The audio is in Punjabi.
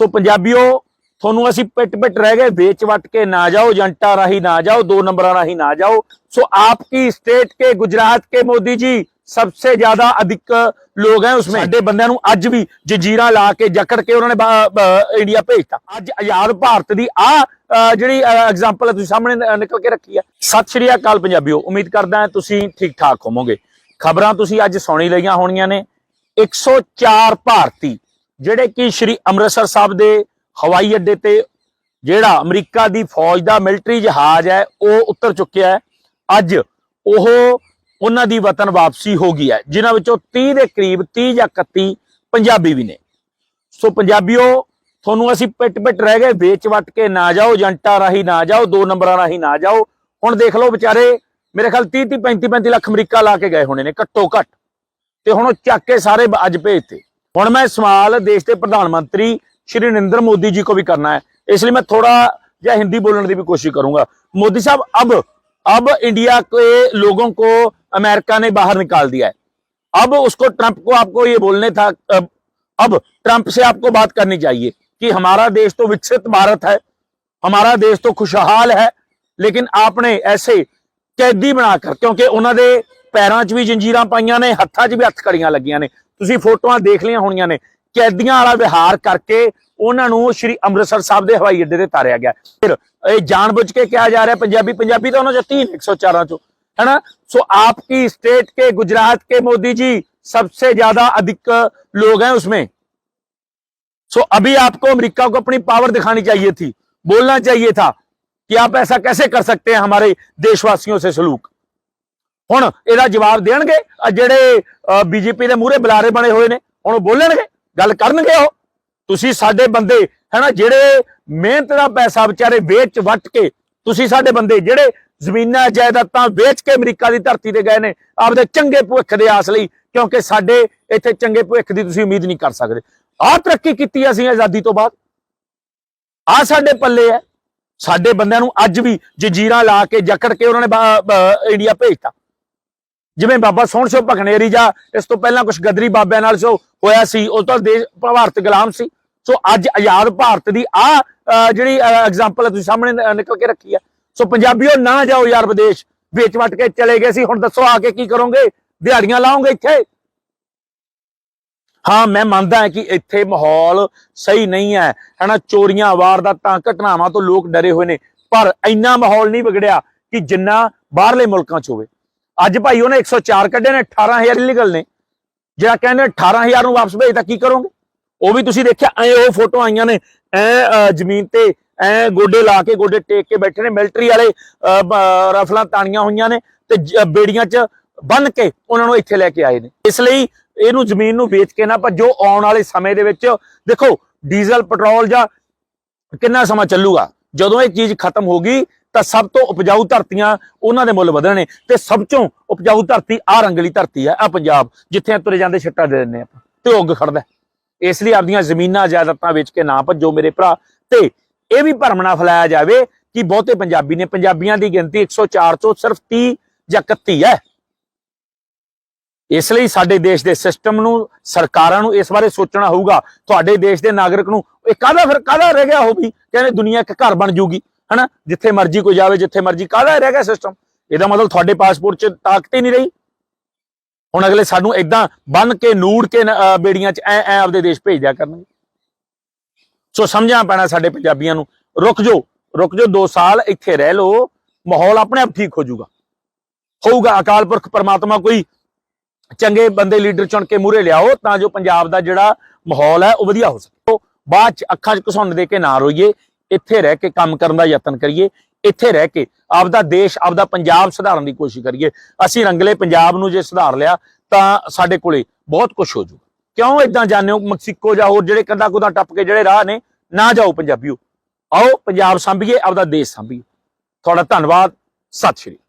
ਸੋ ਪੰਜਾਬੀਓ ਤੁਹਾਨੂੰ ਅਸੀਂ ਪਿੱਟ ਪਿੱਟ ਰਹਿ ਗਏ ਵੇਚ ਵਟ ਕੇ ਨਾ ਜਾਓ ਜੰਟਾ ਰਾਹੀ ਨਾ ਜਾਓ ਦੋ ਨੰਬਰਾਂ ਰਾਹੀ ਨਾ ਜਾਓ सो आपकी स्टेट के गुजरात के मोदी जी सबसे ज्यादा अधिक ਲੋਕ ਹੈ ਉਸਮੇ ਸਾਡੇ ਬੰਦਿਆਂ ਨੂੰ ਅੱਜ ਵੀ ਜੰਜੀਰਾਂ ਲਾ ਕੇ ਜਕੜ ਕੇ ਉਹਨਾਂ ਨੇ ਬਾ- ਬ- ਇੰਡੀਆ ਭੇਜਤਾ ਅੱਜ ਆਜ਼ਾਦ ਭਾਰਤ ਦੀ ਆ ਜਿਹੜੀ ਐਗਜ਼ਾਮਪਲ ਹੈ ਤੁਸੀਂ ਸਾਹਮਣੇ ਨ- ਨਿਕਲ ਕੇ ਰੱਖੀ ਹੈ ਸਤਿ ਸ਼੍ਰੀ ਅਕਾਲ ਪੰਜਾਬੀਓ ਉਮੀਦ ਕਰਦਾ ਹਾਂ ਤੁਸੀਂ ਠੀਕ ਠਾਕ ਹੋਵੋਗੇ ਖਬਰਾਂ ਤੁਸੀਂ ਅੱਜ ਸੁਣੀ ਲਈਆਂ ਹੋਣੀਆਂ ਨੇ 104 ਭਾਰਤੀ ਜਿਹੜੇ ਕਿ ਸ਼੍ਰੀ ਅੰਮ੍ਰਿਤਸਰ ਸਾਹਿਬ ਦੇ ਹਵਾਈ ਅੱਡੇ ਤੇ ਜਿਹੜਾ ਅਮਰੀਕਾ ਦੀ ਫੌਜ ਦਾ ਮਿਲਟਰੀ ਜਹਾਜ਼ ਹੈ, ਉਹ ਉਤਰ ਚੁੱਕਿਆ ਹੈ। ਅੱਜ ਉਹ ਉਹਨਾਂ ਦੀ ਵਤਨ ਵਾਪਸੀ ਹੋ ਗਈ ਹੈ, ਜਿਨ੍ਹਾਂ ਵਿੱਚੋਂ 30 ਦੇ ਕਰੀਬ 30 ਜਾਂ 31 ਪੰਜਾਬੀ ਵੀ ਨੇ। ਸੋ ਪੰਜਾਬੀਓ, ਤੁਹਾਨੂੰ ਅਸੀਂ ਪਿੱਟ ਪਿੱਟ ਰਹਿ ਗਏ, ਵੇਚ ਵਟ ਕੇ ਨਾ ਜਾਓ, ਏਜੰਟਾਂ ਰਾਹੀਂ ਨਾ ਜਾਓ, ਦੋ ਨੰਬਰਾਂ ਰਾਹੀਂ ਨਾ ਜਾਓ। ਹੁਣ ਦੇਖ ਲਓ ਵਿਚਾਰੇ, ਮੇਰੇ ਖਿਆਲ 30 30 35 35 ਲੱਖ ਅਮਰੀਕਾ ਲਾ ਕੇ ਗਏ ਹੋਣੇ ਨੇ ਘੱਟੋ ਘੱਟ ਤੇ ਹੁਣ ਉਹ ਚੱਕ ਕੇ ਸਾਰੇ ਬ- ਅੱਜ ਭੇਜਤੇ। हूँ मैं सवाल देश के प्रधानमंत्री श्री नरेंद्र मोदी जी को भी करना है इसलिए मैं थोड़ा या हिंदी बोलने की भी कोशिश करूँगा मोदी साहब अब अब इंडिया के लोगों को अमेरिका ने बाहर निकाल दिया है अब उसको ट्रंप को आपको ये बोलने था अब ट्रंप से आपको बात करनी चाहिए कि हमारा देश तो विकसित भारत है हमारा देश तो खुशहाल है लेकिन आपने ऐसे कैदी बनाकर क्योंकि उन्होंने पैरों च भी जंजीर पाइया ने ਹੱਥਾਂ च भी ਹੱਥ लगिया ने ਤੁਸੀਂ ਫੋਟੋਆਂ ਦੇਖ ਲਈਆਂ ਹੋਣੀਆਂ ਨੇ ਕੈਦੀਆਂ ਵਾਲਾ ਵਿਹਾਰ ਕਰਕੇ ਉਹਨਾਂ ਨੂੰ ਸ਼੍ਰੀ ਅੰਮ੍ਰਿਤਸਰ ਸਾਹਿਬ ਦੇ ਹਵਾਈ ਅੱਡੇ ਤੇ ਤਾਰਿਆ ਗਿਆ ਫਿਰ ਇਹ ਜਾਣਬੁੱਝ ਕੇ ਕਿਹਾ ਜਾ ਰਿਹਾ ਪੰਜਾਬੀ ਪੰਜਾਬੀ ਤਾਂ ਉਹਨਾਂ 'ਚ 3 104 ਚੋਂ है ना सो आपकी स्टेट के गुजरात के मोदी जी सबसे ज्यादा अधिक लोग हैं उसमें सो अभी आपको अमेरिका को अपनी पावर दिखानी चाहिए थी बोलना चाहिए था कि आप ऐसा कैसे कर सकते हैं हमारे देशवासियों से सलूक ਹੁਣ ਇਹਦਾ ਜਵਾਬ ਦੇਣਗੇ। ਆ ਜਿਹੜੇ ਬੀਜੇਪੀ ਦੇ ਮੂਹਰੇ ਬੁਲਾਰੇ ਬਣੇ ਹੋਏ ਨੇ ਹੁਣ ਉਹ ਬੋਲਣਗੇ, ਗੱਲ ਕਰਨਗੇ ਉਹ। ਤੁਸੀਂ ਸਾਡੇ ਬੰਦੇ, ਹੈਨਾ, ਜਿਹੜੇ ਮਿਹਨਤ ਦਾ ਪੈਸਾ ਵਿਚਾਰੇ ਵੇਚ ਵੱਟ ਕੇ, ਤੁਸੀਂ ਸਾਡੇ ਬੰਦੇ ਜਿਹੜੇ ਜ਼ਮੀਨਾਂ, ਜਾਇਦਾਦਾਂ ਵੇਚ ਕੇ ਅਮਰੀਕਾ ਦੀ ਧਰਤੀ ਤੇ ਗਏ ਨੇ, ਆਪਦੇ ਚੰਗੇ ਭਵਿੱਖ ਦੇ ਆਸ ਲਈ, ਕਿਉਂਕਿ ਸਾਡੇ ਇੱਥੇ ਚੰਗੇ ਭਵਿੱਖ ਦੀ ਤੁਸੀਂ ਉਮੀਦ ਨਹੀਂ ਕਰ ਸਕਦੇ। ਆਹ ਤਰੱਕੀ ਕੀਤੀ ਅਸੀਂ ਆਜ਼ਾਦੀ ਤੋਂ ਬਾਅਦ। ਆ ਸਾਡੇ ਪੱਲੇ ਹੈ ਸਾਡੇ ਬੰਦਿਆਂ ਨੂੰ ਅੱਜ ਵੀ ਜੰਜੀਰਾਂ ਲਾ ਕੇ ਜਕੜ ਕੇ ਉਹਨਾਂ ਨੇ ਇੰਡੀਆ ਭੇਜਤਾ। ਜਿਵੇਂ ਬਾਬਾ ਸੋਹਣ ਸਿੰਘ ਭਖਨੇਰੀ ਜਾਂ, ਇਸ ਤੋਂ ਪਹਿਲਾਂ ਕੁਝ ਗਦਰੀ ਬਾਬਿਆਂ ਨਾਲ ਜੋ ਹੋਇਆ ਸੀ, ਉਹ ਤੋਂ ਦੇਸ਼ ਭਾਰਤ ਗੁਲਾਮ ਸੀ। ਸੋ ਅੱਜ ਆਜ਼ਾਦ ਭਾਰਤ ਦੀ ਆ ਜਿਹੜੀ ਐਗਜ਼ਾਮਪਲ ਤੁਸੀਂ ਸਾਹਮਣੇ ਨਿਕਲ ਕੇ ਰੱਖੀ ਆ। ਸੋ ਪੰਜਾਬੀਓ ਨਾ ਜਾਓ ਯਾਰ ਵਿਦੇਸ਼, ਵੇਚ ਵਟ ਕੇ ਚਲੇ ਗਏ ਸੀ, ਹੁਣ ਦੱਸੋ ਆ ਕੇ ਕੀ ਕਰੋਗੇ? ਦਿਹਾੜੀਆਂ ਲਾਓਗੇ ਇੱਥੇ। ਹਾਂ, ਮੈਂ ਮੰਨਦਾ ਹਾਂ ਕਿ ਇੱਥੇ ਮਾਹੌਲ ਸਹੀ ਨਹੀਂ ਹੈ, ਹਨਾ, ਚੋਰੀਆਂ ਵਾਰਦਾਤਾਂ ਘਟਨਾਵਾਂ ਤੋਂ ਲੋਕ ਡਰੇ ਹੋਏ ਨੇ, ਪਰ ਇੰਨਾ ਮਾਹੌਲ ਨਹੀਂ ਵਿਗੜਿਆ ਕਿ ਜਿੰਨਾ ਬਾਹਰਲੇ ਮੁਲਕਾਂ 'ਚ ਹੋਵੇ। ਅੱਜ ਭਾਈ ਉਹਨੇ 104 ਕੱਢੇ ਨੇ 18000 ਇਲੀਗਲ ਨੇ ਜਿਹੜਾ ਕਹਿੰਦੇ 18000 ਨੂੰ ਵਾਪਸ ਭੇਜਤਾ ਕੀ ਕਰੋਗੇ? ਉਹ ਵੀ ਤੁਸੀਂ ਦੇਖਿਆ ਐ ਉਹ ਫੋਟੋ ਆਈਆਂ ਨੇ ਐ ਜ਼ਮੀਨ ਤੇ ਐ ਗੋਡੇ ਲਾ ਕੇ ਗੋਡੇ ਟੇਕ ਕੇ ਬੈਠੇ ਨੇ ਮਿਲਟਰੀ ਵਾਲੇ ਅ, ਬ- ਰਫਲਾਂ ਤਾਣੀਆਂ ਹੋਈਆਂ ਨੇ ਤੇ ਬੇੜੀਆਂ 'ਚ ਬੰਨ ਕੇ ਉਹਨਾਂ ਨੂੰ ਇੱਥੇ ਲੈ ਕੇ ਆਏ ਨੇ। ਇਸ ਲਈ ਇਹਨੂੰ ਜ਼ਮੀਨ ਨੂੰ ਵੇਚ ਕੇ ਨਾ ਭੱਜੋ ਆਉਣ ਵਾਲੇ ਸਮੇਂ ਦੇ ਵਿੱਚ ਦੇਖੋ ਡੀਜ਼ਲ ਪੈਟਰੋਲ ਜਾਂ ਕਿੰਨਾ ਸਮਾਂ ਚੱਲੂਗਾ? ਜਦੋਂ ਇਹ ਚੀਜ਼ ਖਤਮ ਹੋ ਗਈ ਤਾਂ ਸਭ ਤੋਂ ਉਪਜਾਊ ਧਰਤੀਆਂ ਉਹਨਾਂ ਦੇ ਮੁੱਲ ਵਧਣੇ ਤੇ ਸਭ ਤੋਂ ਉਪਜਾਊ ਧਰਤੀ ਆ ਰੰਗਲੀ ਧਰਤੀ ਹੈ, ਆ ਪੰਜਾਬ, ਜਿੱਥੇ ਤੁਰੇ ਜਾਂਦੇ ਛੱਟਾ ਦੇ ਦਿੰਦੇ ਆਪਾਂ, ਤੇ ਉੱਗ ਖੜਦਾ ਇਸ ਲਈ ਆਪਦੀਆਂ ਜ਼ਮੀਨਾਂ ਜਾਇਦਾਦਾਂ ਵੇਚ ਕੇ ਨਾ ਭੱਜੋ ਮੇਰੇ ਭਰਾ, ਤੇ ਇਹ ਵੀ ਭਰਮ ਨਾ ਫੈਲਾਇਆ ਜਾਵੇ ਕਿ ਬਹੁਤੇ ਪੰਜਾਬੀ ਨੇ, ਪੰਜਾਬੀਆਂ ਦੀ ਗਿਣਤੀ 104 ਤੋਂ ਸਿਰਫ 30 ਜਾਂ 31 ਹੈ। ਇਸ ਲਈ ਸਾਡੇ ਦੇਸ਼ ਦੇ ਸਿਸਟਮ ਨੂੰ, ਸਰਕਾਰਾਂ ਨੂੰ ਇਸ ਬਾਰੇ ਸੋਚਣਾ ਹੋਊਗਾ। ਤੁਹਾਡੇ ਦੇਸ਼ ਦੇ ਨਾਗਰਿਕ ਨੂੰ, ਇਹ ਕਾਹਦਾ ਫਿਰ ਕਾਹਦਾ ਰਹਿ ਗਿਆ ਉਹ ਵੀ? ਕਹਿੰਦੇ ਦੁਨੀਆ ਇੱਕ ਘਰ ਬਣ ਜੂਗੀ। ਹਨਾ? ਜਿੱਥੇ ਮਰਜ਼ੀ ਕੋਈ ਜਾਵੇ, ਜਿੱਥੇ ਮਰਜ਼ੀ, ਕਾਹਦਾ ਰਹਿ ਗਿਆ ਸਿਸਟਮ ਇਹਦਾ ਮਤਲਬ ਤੁਹਾਡੇ ਪਾਸਪੋਰਟ 'ਚ ਤਾਕਤ ਹੀ ਨਹੀਂ ਰਹੀ। ਹੁਣ ਅਗਲੇ ਸਾਨੂੰ ਇਦਾਂ ਬੰਨ ਕੇ, ਨੂੜ ਕੇ ਬੇੜੀਆਂ 'ਚ ਐ ਐ ਆਪਦੇ ਦੇਸ਼ ਭੇਜ ਦਿਆ ਕਰਨਗੇ। ਸੋ ਸਮਝਣਾ ਪੈਣਾ ਸਾਡੇ ਪੰਜਾਬੀਆਂ ਨੂੰ, ਰੁਕ ਜਾਓ ਰੁਕ ਜਾਓ 2 ਸਾਲ ਇੱਥੇ ਰਹਿ ਲਓ, ਮਾਹੌਲ ਆਪਣੇ ਆਪ ਠੀਕ ਹੋ ਜਾਊਗਾ। ਹੋਊਗਾ, ਅਕਾਲ ਪੁਰਖ ਪਰਮਾਤਮਾ ਕੋਈ ਚੰਗੇ ਬੰਦੇ ਲੀਡਰ ਚੁਣ ਕੇ ਮੂਹਰੇ ਲਿਆਓ, ਤਾਂ ਜੋ ਪੰਜਾਬ ਦਾ ਜਿਹੜਾ ਮਾਹੌਲ ਹੈ, ਉਹ ਵਧੀਆ ਹੋ ਸਕੇ। ਬਾਅਦ ਚ ਅੱਖਾਂ 'ਚ ਘਸੁੰਨ ਦੇ ਕੇ ਨਾ ਰੋਈਏ ਇੱਥੇ ਰਹਿ ਕੇ ਕੰਮ ਕਰਨ ਦਾ ਯਤਨ ਕਰੀਏ, ਇੱਥੇ ਰਹਿ ਕੇ ਆਪਦਾ ਦੇਸ਼, ਆਪਦਾ ਪੰਜਾਬ ਸੁਧਾਰਨ ਦੀ ਕੋਸ਼ਿਸ਼ ਕਰੀਏ। ਅਸੀਂ ਰੰਗਲੇ ਪੰਜਾਬ ਨੂੰ ਜੇ ਸੁਧਾਰ ਲਿਆ, ਤਾਂ ਸਾਡੇ ਕੋਲੇ ਬਹੁਤ ਕੁਝ ਹੋ ਜਾਊਗਾ। ਕਿਉਂ ਇਦਾਂ ਜਾਂਦੇ ਹੋ ਮੈਕਸੀਕੋ ਜਾਂ ਹੋਰ ਜਿਹੜੇ ਕੰਦਾ ਕੁਦਾ ਟੱਪ ਕੇ ਜਿਹੜੇ ਰਾਹ ਨੇ, ਨਾ ਜਾਓ ਪੰਜਾਬੀਓ। ਆਓ, ਪੰਜਾਬ ਸੰਭੀਏ, ਆਪਦਾ ਦੇਸ਼ ਸੰਭੀਏ। ਤੁਹਾਡਾ ਧੰਨਵਾਦ, ਸਤਿ ਸ਼੍ਰੀ